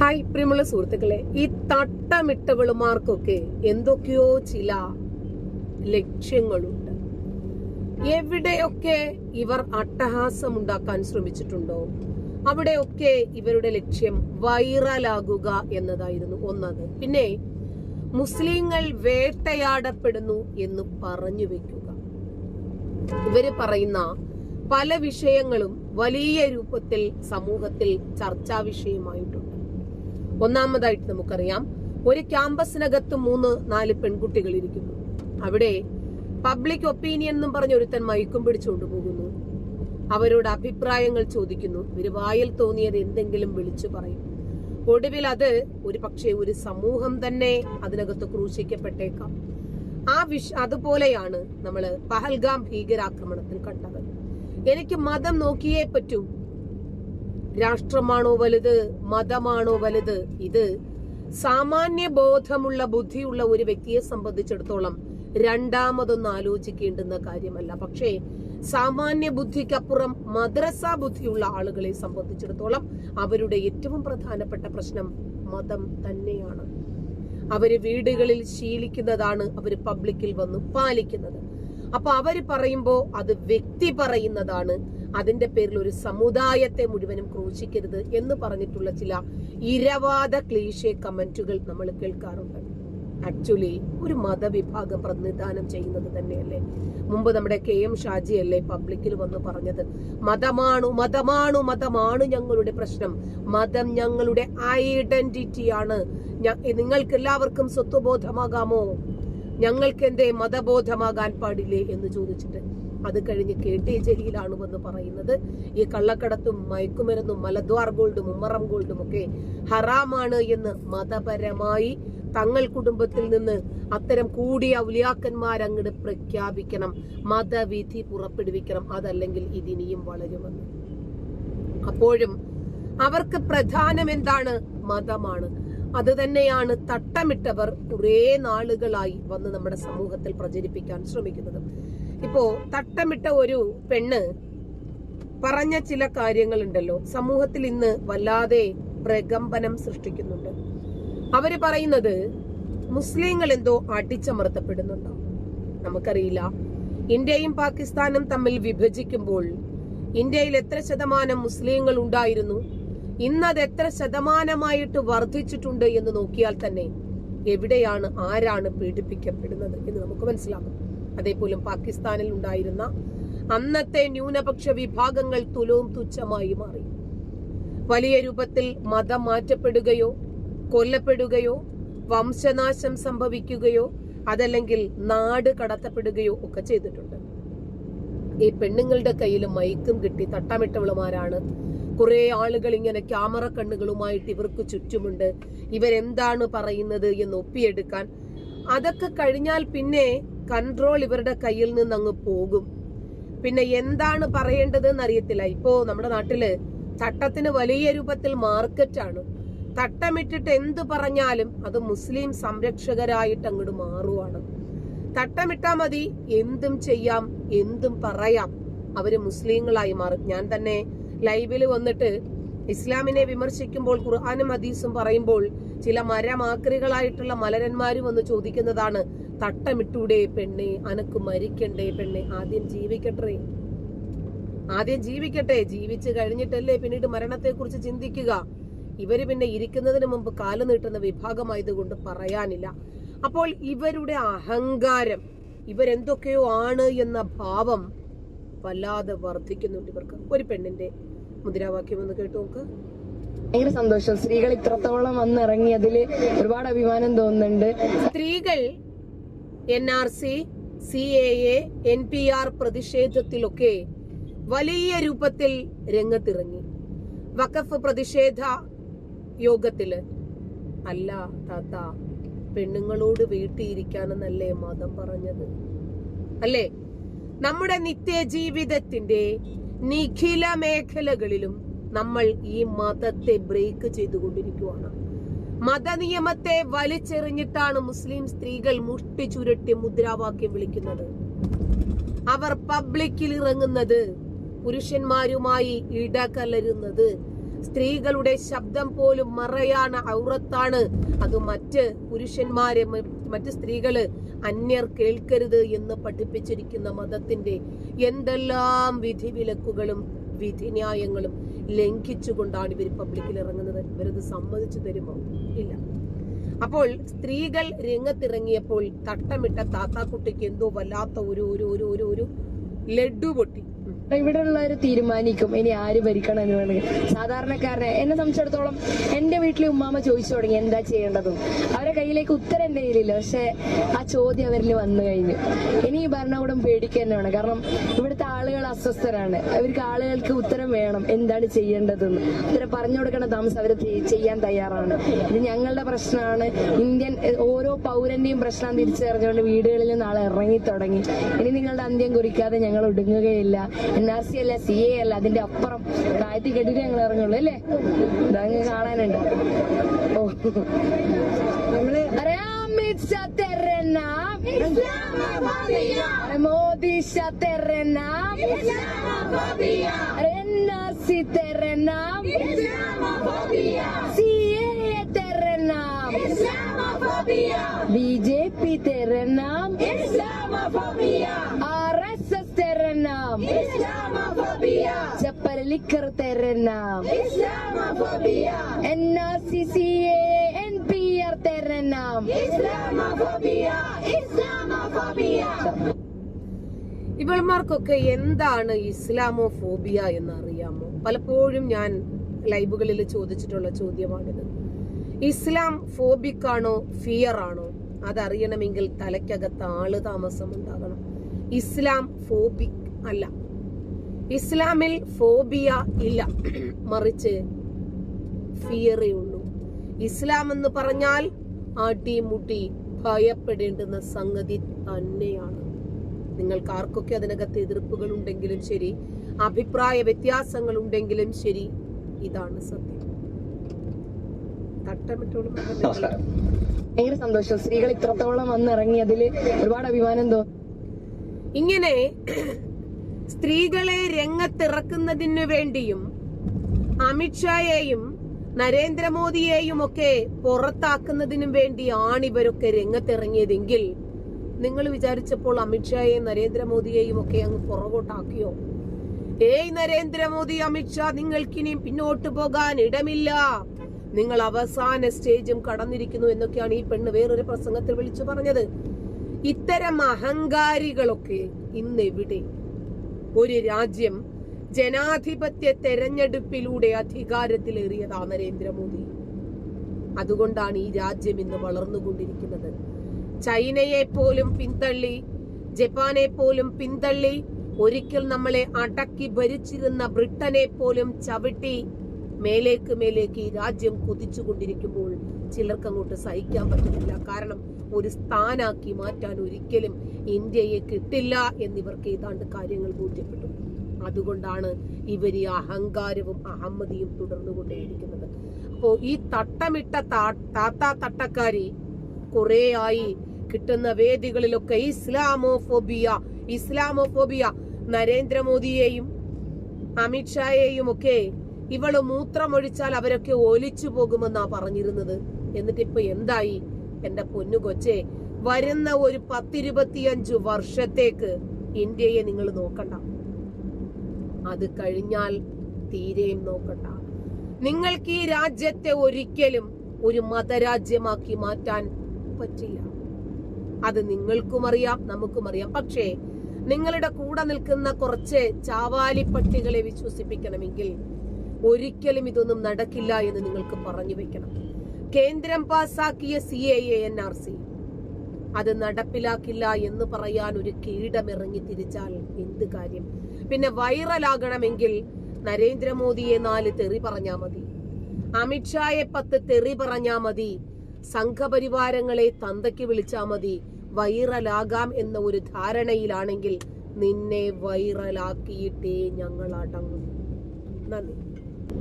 Hi പ്രിയമുള്ള സുഹൃത്തുക്കളെ. ഈ തട്ടമിട്ടവളുമാർക്കൊക്കെ എന്തൊക്കെയോ ചില ലക്ഷ്യങ്ങളുണ്ട്. എവിടെയൊക്കെ ഇവർ അട്ടഹാസം ഉണ്ടാക്കാൻ ശ്രമിച്ചിട്ടുണ്ടോ? അവിടെയൊക്കെ ഇവരുടെ ലക്ഷ്യം വൈറലാകുക എന്നതായിരുന്നു ഒന്നത്. പിന്നെ മുസ്ലിങ്ങൾ വേട്ടയാടപ്പെടുന്നു എന്ന് പറഞ്ഞു വെക്കുക. ഇവർ പറയുന്ന പല വിഷയങ്ങളും വലിയ രൂപത്തിൽ സമൂഹത്തിൽ ചർച്ചാ വിഷയമായിട്ടുണ്ട്. ഒന്നാമതായിട്ട് നമുക്കറിയാം ഒരു ക്യാമ്പസിനകത്ത് മൂന്ന് നാല് പെൺകുട്ടികൾ ഇരിക്കുന്നു. അവിടെ പബ്ലിക് ഒപ്പീനിയൻ എന്നും പറഞ്ഞ ഒരുത്തൻ മയക്കും പിടിച്ചുകൊണ്ട് പോകുന്നു. അവരോട് അഭിപ്രായങ്ങൾ ചോദിക്കുന്നു. ഇവർ വായിൽ തോന്നിയത് എന്തെങ്കിലും വിളിച്ചു പറയും. ഒടുവിൽ അത് ഒരു പക്ഷേ ഒരു സമൂഹം തന്നെ അതിനകത്ത് ക്രൂശിക്കപ്പെട്ടേക്കാം. ആ വിഷ അതുപോലെയാണ് നമ്മൾ പഹൽഗാം ഭീകരാക്രമണത്തിൽ കണ്ടത്. എനിക്ക് മതം നോക്കിയേ പറ്റൂ. രാഷ്ട്രമാണോ വലുത് മതമാണോ വലുത്? ഇത് സാമാന്യ ബോധമുള്ള ബുദ്ധിയുള്ള ഒരു വ്യക്തിയെ സംബന്ധിച്ചിടത്തോളം രണ്ടാമതൊന്നും ആലോചിക്കേണ്ടുന്ന കാര്യമല്ല. പക്ഷേ സാമാന്യ ബുദ്ധിക്കപ്പുറം മദ്രസ ബുദ്ധിയുള്ള ആളുകളെ സംബന്ധിച്ചിടത്തോളം അവരുടെ ഏറ്റവും പ്രധാനപ്പെട്ട പ്രശ്നം മതം തന്നെയാണ്. അവർ വീടുകളിൽ ശീലിക്കുന്നതാണ് അവർ പബ്ലിക്കിൽ വന്ന് പാലിക്കുന്നത്. അപ്പൊ അവർ പറയുമ്പോ അത് വ്യക്തി പറയുന്നതാണ് അതിന്റെ പേരിൽ ഒരു സമുദായത്തെ മുഴുവനും ക്രൂശിക്കരുത് എന്ന് പറഞ്ഞിട്ടുള്ള ചില ഇരവാദ ക്ലീശേ കമന്റുകൾ നമ്മൾ കേൾക്കാറുണ്ട്. ആക്ച്വലി ഒരു മതവിഭാഗം പ്രതിനിധാനം ചെയ്യുന്നത് തന്നെയല്ലേ? മുമ്പ് നമ്മുടെ കെ എം ഷാജി അല്ലേ പബ്ലിക്കിൽ വന്ന് പറഞ്ഞത്? മതമാണു മതമാണു മതമാണ് ഞങ്ങളുടെ പ്രശ്നം. മതം ഞങ്ങളുടെ ഐഡന്റിറ്റിയാണ്. നിങ്ങൾക്ക് എല്ലാവർക്കും സ്വത്വബോധമാകാമോ? ഞങ്ങൾക്ക് എന്തേ മതബോധമാകാൻ പാടില്ലേ എന്ന് ചോദിച്ചിട്ട് അത് കഴിഞ്ഞ് കെ ടി ജലീലാണ് വന്ന് പറയുന്നത്. ഈ കള്ളക്കടത്തും മയക്കുമരുന്നും മലദ്വാർ ഗോൾഡും ഉമ്മറം ഗോൾഡും ഒക്കെ ഹറാമാണ് എന്ന് മതപരമായി തങ്ങൾ കുടുംബത്തിൽ നിന്ന് അത്തരം കൂടിയ ഔലിയാക്കന്മാരങ്ങട് പ്രഖ്യാപിക്കണം. മതവിധി പുറപ്പെടുവിക്കണം. അതല്ലെങ്കിൽ ഇതിനിയും വളരുമെന്ന്. അപ്പോഴും അവർക്ക് പ്രധാനം എന്താണ്? മതമാണ്. അത് തന്നെയാണ് തട്ടമിട്ടവർ കുറെ നാളുകളായി വന്ന് നമ്മുടെ സമൂഹത്തിൽ പ്രചരിപ്പിക്കാൻ ശ്രമിക്കുന്നത്. ഇപ്പോ തട്ടമിട്ട ഒരു പെണ്ണ് പറഞ്ഞ ചില കാര്യങ്ങളുണ്ടല്ലോ. സമൂഹത്തിൽ ഇന്ന് വല്ലാതെ പ്രകമ്പനം സൃഷ്ടിക്കുന്നുണ്ട്. അവർ പറയുന്നത് മുസ്ലിങ്ങൾ എന്തോ അടിച്ചമർത്തപ്പെടുന്നുണ്ടോ? നമുക്കറിയില്ല. ഇന്ത്യയും പാകിസ്ഥാനും തമ്മിൽ വിഭജിക്കുമ്പോൾ ഇന്ത്യയിൽ എത്ര ശതമാനം മുസ്ലിങ്ങൾ ഉണ്ടായിരുന്നു? ഇന്നത് എത്ര ശതമാനമായിട്ട് വർദ്ധിച്ചിട്ടുണ്ട് എന്ന് നോക്കിയാൽ തന്നെ എവിടെയാണ് ആരാണ് പീഡിപ്പിക്കപ്പെടുന്നത് എന്ന് നമുക്ക് മനസ്സിലാകും. അതേപോലെ പാകിസ്ഥാനിൽ ഉണ്ടായിരുന്ന അന്നത്തെ ന്യൂനപക്ഷ വിഭാഗങ്ങൾ തുലവും തുച്ഛമായി മാറി. വലിയ രൂപത്തിൽ മതം മാറ്റപ്പെടുകയോ കൊല്ലപ്പെടുകയോ വംശനാശം സംഭവിക്കുകയോ അതല്ലെങ്കിൽ നാട് കടത്തപ്പെടുകയോ ഒക്കെ ചെയ്തിട്ടുണ്ട്. ഈ പെണ്ണുങ്ങളുടെ കയ്യിൽ മൈക്കും കിട്ടി തട്ടമിട്ടവളുമാരാണ്. കുറെ ആളുകൾ ഇങ്ങനെ ക്യാമറ കണ്ണുകളുമായിട്ട് ഇവർക്ക് ചുറ്റുമുണ്ട്. ഇവരെന്താണ് പറയുന്നത് എന്ന് ഒപ്പിയെടുക്കാൻ. അതൊക്കെ കഴിഞ്ഞാൽ പിന്നെ കൺട്രോൾ ഇവരുടെ കയ്യിൽ നിന്ന് അങ്ങ് പോകും. പിന്നെ എന്താണ് പറയേണ്ടതെന്ന് എന്നറിയത്തില്ല ഇപ്പോ നമ്മുടെ നാട്ടിൽ തട്ടത്തിന് വലിയ രൂപത്തിൽ മാർക്കറ്റാണ് തട്ടമിട്ടിട്ട് എന്ത് പറഞ്ഞാലും അത് മുസ്ലിം സംരക്ഷകരായിട്ട് അങ്ങോട്ട് മാറുവാണ്. തട്ടമിട്ടാ മതി. എന്തും ചെയ്യാം എന്തും പറയാം. അവർ മുസ്ലിങ്ങളായി മാറും. ഞാൻ തന്നെ ലൈവിൽ വന്നിട്ട് ഇസ്ലാമിനെ വിമർശിക്കുമ്പോൾ ഖുർആാനും ഹദീസും പറയുമ്പോൾ ചില മരമാക്രികളായിട്ടുള്ള മലരന്മാരും വന്ന് ചോദിക്കുന്നതാണ് തട്ടമിട്ടൂടെ പെണ്ണെ അനക്ക് മരിക്കണ്ടേ പെണ്ണെ ആദ്യം ജീവിക്കട്ടെ. ആദ്യം ജീവിക്കട്ടെ ജീവിച്ചു കഴിഞ്ഞിട്ടല്ലേ പിന്നീട് മരണത്തെ കുറിച്ച് ചിന്തിക്കുക. ഇവർ പിന്നെ ഇരിക്കുന്നതിന് മുമ്പ് കാലു നീട്ടുന്ന വിഭാഗമായതുകൊണ്ട് പറയാനില്ല. അപ്പോൾ ഇവരുടെ അഹങ്കാരം ഇവരെന്തൊക്കെയോ ആണ് എന്ന ഭാവം വല്ലാതെ വർദ്ധിക്കുന്നുണ്ട് ഇവർക്ക്. ഒരു പെണ്ണിന്റെ മുദ്രാവാക്യം ഒന്ന് കേട്ടു നോക്ക്. ഭയങ്കര സന്തോഷം. സ്ത്രീകൾ ഇത്രത്തോളം വന്നിറങ്ങിയതിൽ ഒരുപാട് അഭിമാനം തോന്നുന്നുണ്ട്. സ്ത്രീകൾ N R C C A A N P R പ്രതിഷേധത്തിലൊക്കെ വലിയ രൂപത്തിൽ രംഗത്തിറങ്ങി. വഖഫ് പ്രതിഷേധ യോഗത്തിൽ അല്ല താത്ത പെണ്ണുങ്ങളോട് വീട്ടിയിരിക്കാനെന്നല്ലേ മതം പറഞ്ഞത്? അല്ലേ? നമ്മുടെ നിത്യജീവിതത്തിന്റെ നിഖില മേഖലകളിലും നമ്മൾ ഈ മതത്തെ ബ്രേക്ക് ചെയ്തുകൊണ്ടിരിക്കുകയാണ് മതനിയമത്തെ വലിച്ചെറിഞ്ഞിട്ടാണ് മുസ്ലിം സ്ത്രീകൾ മുഷ്ടി ചുരുട്ടി മുദ്രാവാക്യം വിളിക്കുന്നത്. അവർ പബ്ലിക്കിൽ ഇറങ്ങുന്നത് പുരുഷന്മാരുമായി ഇടകലരുന്നത്. സ്ത്രീകളുടെ ശബ്ദം പോലും മറയാണ് ഔറത്താണ്. അത് മറ്റ് പുരുഷന്മാരെ മറ്റ് സ്ത്രീകൾ അന്യർ കേൾക്കരുത് എന്ന് പഠിപ്പിച്ചിരിക്കുന്ന മതത്തിന്റെ എന്തെല്ലാം വിധിവിലക്കുകളും വിധിന്യായങ്ങളും ലംഘിച്ചുകൊണ്ടാണ് ഇവർ പബ്ലിക്കിൽ ഇറങ്ങുന്നത്. ഇവരത് സമ്മതിച്ചു തരുമോ? ഇല്ല. അപ്പോൾ സ്ത്രീകൾ രംഗത്തിറങ്ങിയപ്പോൾ തട്ടമിട്ട താത്താക്കുട്ടിക്ക് എന്തോ വല്ലാത്ത ഒരു ഒരു ഒരു ഒരു ലഡു പൊട്ടി. ഇവിടെ ഉള്ളവർ തീരുമാനിക്കും. ഇനി ആര് ഭരിക്കണം എന്ന് വേണമെങ്കിൽ സാധാരണക്കാരനെ എന്നെ സംബന്ധിച്ചിടത്തോളം എന്റെ വീട്ടിലെ ഉമ്മാമ ചോദിച്ചു തുടങ്ങി എന്താ ചെയ്യേണ്ടതും? അവരെ കയ്യിലേക്ക് ഉത്തരം എന്റെ കയ്യിലില്ല. പക്ഷെ ആ ചോദ്യം അവരിൽ വന്നു കഴിഞ്ഞു. ഇനി ഈ ഭരണകൂടം പേടിക്കുക തന്നെ വേണം കാരണം ഇവിടുത്തെ ആളുകൾ അസ്വസ്ഥരാണ്. അവർക്ക് ആളുകൾക്ക് ഉത്തരം വേണം. എന്താണ് ചെയ്യേണ്ടതെന്ന്. ഉത്തരം പറഞ്ഞു കൊടുക്കേണ്ട താമസം അവർ ചെയ്യാൻ തയ്യാറാണ്. ഇത് ഞങ്ങളുടെ പ്രശ്നമാണ്. ഇന്ത്യൻ ഓരോ പൗരന്റെയും പ്രശ്നം തിരിച്ചറിഞ്ഞുകൊണ്ട് വീടുകളിൽ നിന്ന് ഇറങ്ങി തുടങ്ങി ഇനി നിങ്ങളുടെ അന്ത്യം കുറിക്കാതെ ഞങ്ങൾ ഒടുങ്ങുകയില്ല. എൻ ആർ സി അല്ല സി എ അല്ല അതിന്റെ അപ്പുറം താഴ്ത്തി കെട്ടിട്ട് ഞങ്ങൾ ഇറങ്ങുള്ളൂ അല്ലേ? ഇതങ്ങ് കാണാനുണ്ട്. ഓ. നമ്മൾ അറിയാമിച്ച സി തെരന ബി ജെ പി തെരന ലിക്കർ തരുന്ന N R C C A A N P എന്താണ് ഇസ്ലാമോ ഫോബിയ എന്ന് അറിയാമോ പലപ്പോഴും ഞാൻ ലൈവുകളിൽ ചോദിച്ചിട്ടുള്ള ചോദ്യമാണിത്. ഇസ്ലാം ഫോബിക്കാണോ ഫിയർ ആണോ അതറിയണമെങ്കിൽ തലയ്ക്കകത്ത് ആൾ താമസം ഉണ്ടാകണം ഇസ്ലാം ഫോബിക് അല്ല. ഇസ്ലാമിൽ ഫോബിയ ഇല്ല. മറിച്ച് ഫിയറേ ഉള്ളൂ ഇസ്ലാം എന്ന് പറഞ്ഞാൽ ആട്ടിമുട്ടി ഭയപ്പെടേണ്ടുന്ന സംഗതി തന്നെയാണ്. നിങ്ങൾക്ക് ആർക്കൊക്കെ അതിനകത്ത് എതിർപ്പുകൾ ഉണ്ടെങ്കിലും ശരി അഭിപ്രായ വ്യത്യാസങ്ങൾ ഉണ്ടെങ്കിലും ശരി ഇതാണ് സത്യം. തട്ടമിട്ടോളും ഭയങ്കര സന്തോഷം. സ്ത്രീകൾ ഇത്രത്തോളം വന്നിറങ്ങിയതിൽ ഒരുപാട് അഭിമാനം തോന്നുന്നു ഇങ്ങനെ സ്ത്രീകളെ രംഗത്തിറക്കുന്നതിനു വേണ്ടിയും അമിത്ഷായെയും നരേന്ദ്രമോദിയെയും ഒക്കെ പുറത്താക്കുന്നതിനും വേണ്ടിയാണ് ഇവരൊക്കെ രംഗത്തിറങ്ങിയതെങ്കിൽ നിങ്ങൾ വിചാരിച്ചപ്പോൾ അമിത്ഷായെയും നരേന്ദ്രമോദിയെയും ഒക്കെ അങ്ങ് പുറകോട്ടാക്കിയോ? ഏയ് നരേന്ദ്രമോദി അമിത്ഷാ നിങ്ങൾക്കിനിയും പിന്നോട്ട് പോകാൻ ഇടമില്ല. നിങ്ങൾ അവസാന സ്റ്റേജും കടന്നിരിക്കുന്നു എന്നൊക്കെയാണ് ഈ പെണ്ണ് വേറൊരു പ്രസംഗത്തിൽ വിളിച്ചു പറഞ്ഞത്. ഇത്തരം അഹങ്കാരികളൊക്കെ ഇന്ന് എവിടെ ഒരു രാജ്യം ജനാധിപത്യ തെരഞ്ഞെടുപ്പിലൂടെ അധികാരത്തിലേറിയതാ നരേന്ദ്രമോദി. അതുകൊണ്ടാണ് ഈ രാജ്യം ഇന്ന് വളർന്നുകൊണ്ടിരിക്കുന്നത്. ചൈനയെ പോലും പിന്തള്ളി ജപ്പാനെ പോലും പിന്തള്ളി ഒരിക്കൽ നമ്മളെ അടക്കി ഭരിച്ചിരുന്ന ബ്രിട്ടനെ പോലും ചവിട്ടി മേലേക്ക് മേലേക്ക് ഈ രാജ്യം കുതിച്ചുകൊണ്ടിരിക്കുമ്പോൾ ചിലർക്ക് അങ്ങോട്ട് സഹിക്കാൻ പറ്റുന്നില്ല. കാരണം ഒരു സ്ഥാനാക്കി മാറ്റാൻ ഒരിക്കലും ഇന്ത്യയെ കിട്ടില്ല എന്നിവർക്ക് ഏതാണ്ട് കാര്യങ്ങൾ ബോധ്യപ്പെട്ടു. അതുകൊണ്ടാണ് ഇവർ ഈ അഹങ്കാരവും അഹമ്മതിയും തുടർന്നുകൊണ്ടേയിരിക്കുന്നത്. അപ്പോൾ ഈ തട്ടമിട്ട താത്ത തട്ടക്കാരി കുറേയായി കിട്ടുന്ന വേദികളിലൊക്കെ ഇസ്ലാമോഫോബിയ ഇസ്ലാമോഫോബിയ നരേന്ദ്രമോദിയെയും അമിത്ഷായെയും ഒക്കെ ഇവൾ മൂത്രമൊഴിച്ചാൽ അവരൊക്കെ ഒലിച്ചു പോകുമെന്നാ പറഞ്ഞിരുന്നത്. എന്നിട്ട് ഇപ്പൊ എന്തായി? എന്റെ പൊന്നു കൊച്ചെ വരുന്ന ഒരു പത്തിരുപത്തിയഞ്ചു വർഷത്തേക്ക് ഇന്ത്യയെ നിങ്ങൾ നോക്കണ്ട. അത് കഴിഞ്ഞാൽ തീരെയും നോക്കണ്ട. നിങ്ങൾക്ക് ഈ രാജ്യത്തെ ഒരിക്കലും ഒരു മതരാജ്യമാക്കി മാറ്റാൻ പറ്റില്ല. അത് നിങ്ങൾക്കും അറിയാം നമുക്കും അറിയാം. പക്ഷേ നിങ്ങളുടെ കൂടെ നിൽക്കുന്ന കുറച്ച് ചാവാലിപ്പട്ടികളെ വിശ്വസിപ്പിക്കണമെങ്കിൽ ഒരിക്കലും ഇതൊന്നും നടക്കില്ല എന്ന് നിങ്ങൾക്ക് പറഞ്ഞു വെക്കണം. കേന്ദ്രം പാസാക്കിയ C A N R C അത് നടപ്പിലാക്കില്ല എന്ന് പറയാൻ ഒരു കീടമിറങ്ങി തിരിച്ചാൽ എന്ത് കാര്യം? പിന്നെ വൈറലാകണമെങ്കിൽ നരേന്ദ്രമോദിയെ നാല് തെറി പറഞ്ഞാ മതി. അമിത്ഷായെ പത്ത് തെറി പറഞ്ഞാ മതി. സംഘപരിവാരങ്ങളെ തന്തയ്ക്ക് വിളിച്ചാ മതി. വൈറലാകാം എന്ന ഒരു ധാരണയിലാണെങ്കിൽ നിന്നെ വൈറലാക്കിയിട്ടേ ഞങ്ങൾ അടങ്ങും. നന്ദി.